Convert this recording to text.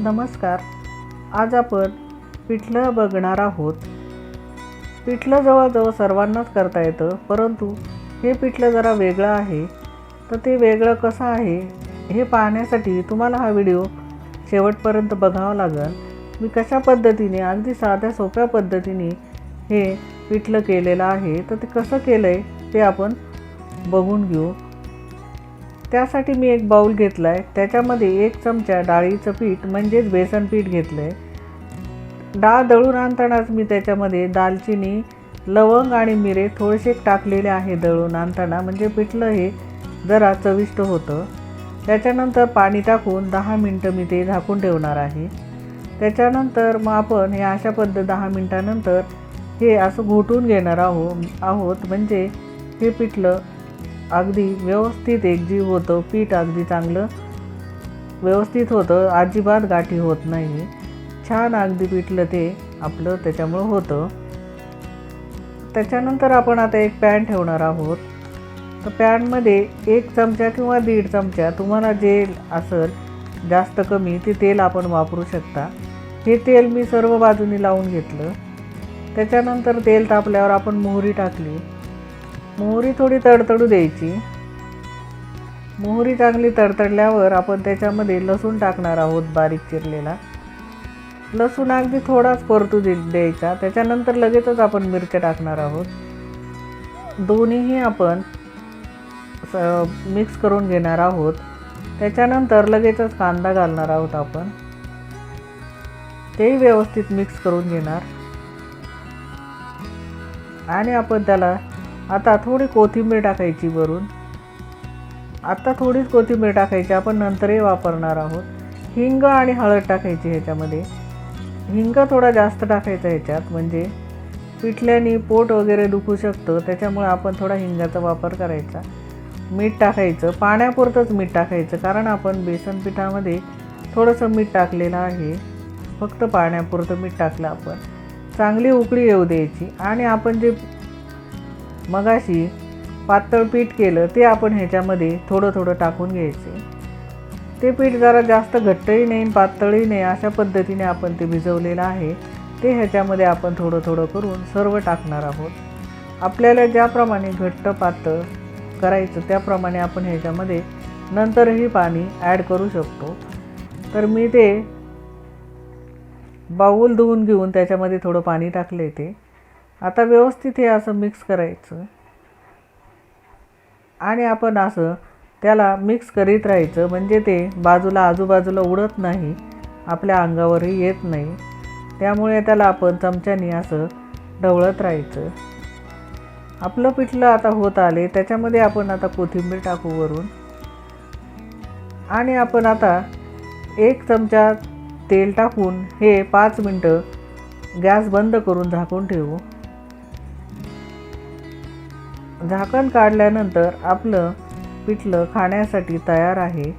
नमस्कार. आज आपण पिठलं बघणार आहोत. पिठलं जवळजवळ सर्वांनाच करता येतं परंतु हे पिठलं जरा वेगळं आहे. तर ते वेगळं कसं आहे हे पाहण्यासाठी तुम्हाला हा व्हिडिओ शेवटपर्यंत बघावा लागेल. मी कशा पद्धतीने अगदी साध्या सोप्या पद्धतीने हे पिठलं केलेलं आहे तर ते कसं केलं आहे ते आपण बघून घेऊ. त्यासाठी मी एक बाऊल घेतला आहे त्याच्यामध्ये एक चमचा डाळीचं पीठ म्हणजेच बेसन पीठ घेतलं आहे डाळ दळून आणतानाच मी त्याच्यामध्ये दालचिनी लवंग आणि मिरे थोडेसे टाकलेले आहे दळून आणताना. म्हणजे पिठलं हे जरा चविष्ट होतं. त्याच्यानंतर पाणी टाकून दहा मिनटं मी ते झाकून ठेवणार आहे. त्याच्यानंतर मग आपण हे अशा पद्धत दहा मिनटानंतर हे असं घोटून घेणार आहो आहोत. म्हणजे हे पिठलं अगदी व्यवस्थित एकजीव होतं पीठ अगदी चांगलं व्यवस्थित होतं अजिबात गाठी होत नाही छान अगदी पिठलं ते आपलं त्याच्यामुळं होतं. त्याच्यानंतर आपण आता एक पॅन ठेवणार आहोत. तर पॅनमध्ये एक चमचा किंवा दीड चमचा तुम्हाला जे असेल जास्त कमी ते तेल आपण वापरू शकता. हे तेल मी सर्व बाजूनी लावून घेतलं. त्याच्यानंतर तेल तापल्यावर आपण मोहरी टाकली. मोहरी थोडी तडतडू द्यायची. मोहरी चांगली तडतडल्यावर आपण त्याच्यामध्ये लसूण टाकणार आहोत बारीक चिरलेला. लसूण अगदी थोडाच परतू दे द्यायचा. त्याच्यानंतर लगेचच आपण मिरच्या टाकणार आहोत. दोन्हीही आपण स मिक्स करून घेणार आहोत. त्याच्यानंतर लगेचच कांदा घालणार आहोत आपण. तेही व्यवस्थित मिक्स करून घेणार. आणि आपण त्याला आता थोडी कोथिंबीर टाकायची वरून. आता थोडीच कोथिंबीर टाकायची आपण नंतरही वापरणार आहोत. हिंग आणि हळद टाकायची ह्याच्यामध्ये. हिंग थोडा जास्त टाकायचा ह्याच्यात म्हणजे पिठल्याने पोट वगैरे दुखू शकतं त्याच्यामुळे आपण थोडा हिंगाचा वापर करायचा. मीठ टाकायचं पाण्यापुरतंच मीठ टाकायचं कारण आपण बेसन पिठामध्ये थोडंसं मीठ टाकलेलं आहे. फक्त पाण्यापुरतं मीठ टाकलं आपण. चांगली उकळी येऊ द्यायची. आणि आपण जे मगाशी पातळ पीठ केलं ते आपण ह्याच्यामध्ये थोडं थोडं टाकून घ्यायचे. ते पीठ जरा जास्त घट्टही नाही पातळही नाही अशा पद्धतीने आपण ते भिजवलेलं आहे. ते ह्याच्यामध्ये आपण थोडं थोडं करून सर्व टाकणार आहोत. आपल्याला ज्याप्रमाणे घट्ट पातळ करायचं त्याप्रमाणे आपण ह्याच्यामध्ये नंतरही पाणी ॲड करू शकतो. तर मी ते बाऊल धुवून घेऊन त्याच्यामध्ये थोडं पाणी टाकले ते. आता व्यवस्थित हे असं मिक्स करायचं. आणि आपण असं त्याला मिक्स करीत राहायचं. म्हणजे ते बाजूला आजूबाजूला उडत नाही. आपल्या अंगावरही येत नाही. त्यामुळे त्याला आपण चमच्याने असं ढवळत राहायचं. आपलं पिठलं आता होत आले. त्याच्यामध्ये आपण आता कोथिंबीर टाकू वरून. आणि आपण आता एक चमचा तेल टाकून हे पाच मिनटं गॅस बंद करून झाकून ठेवू. झाकण काढल्यानंतर आपलं पिठलं खाण्यासाठी तयार आहे.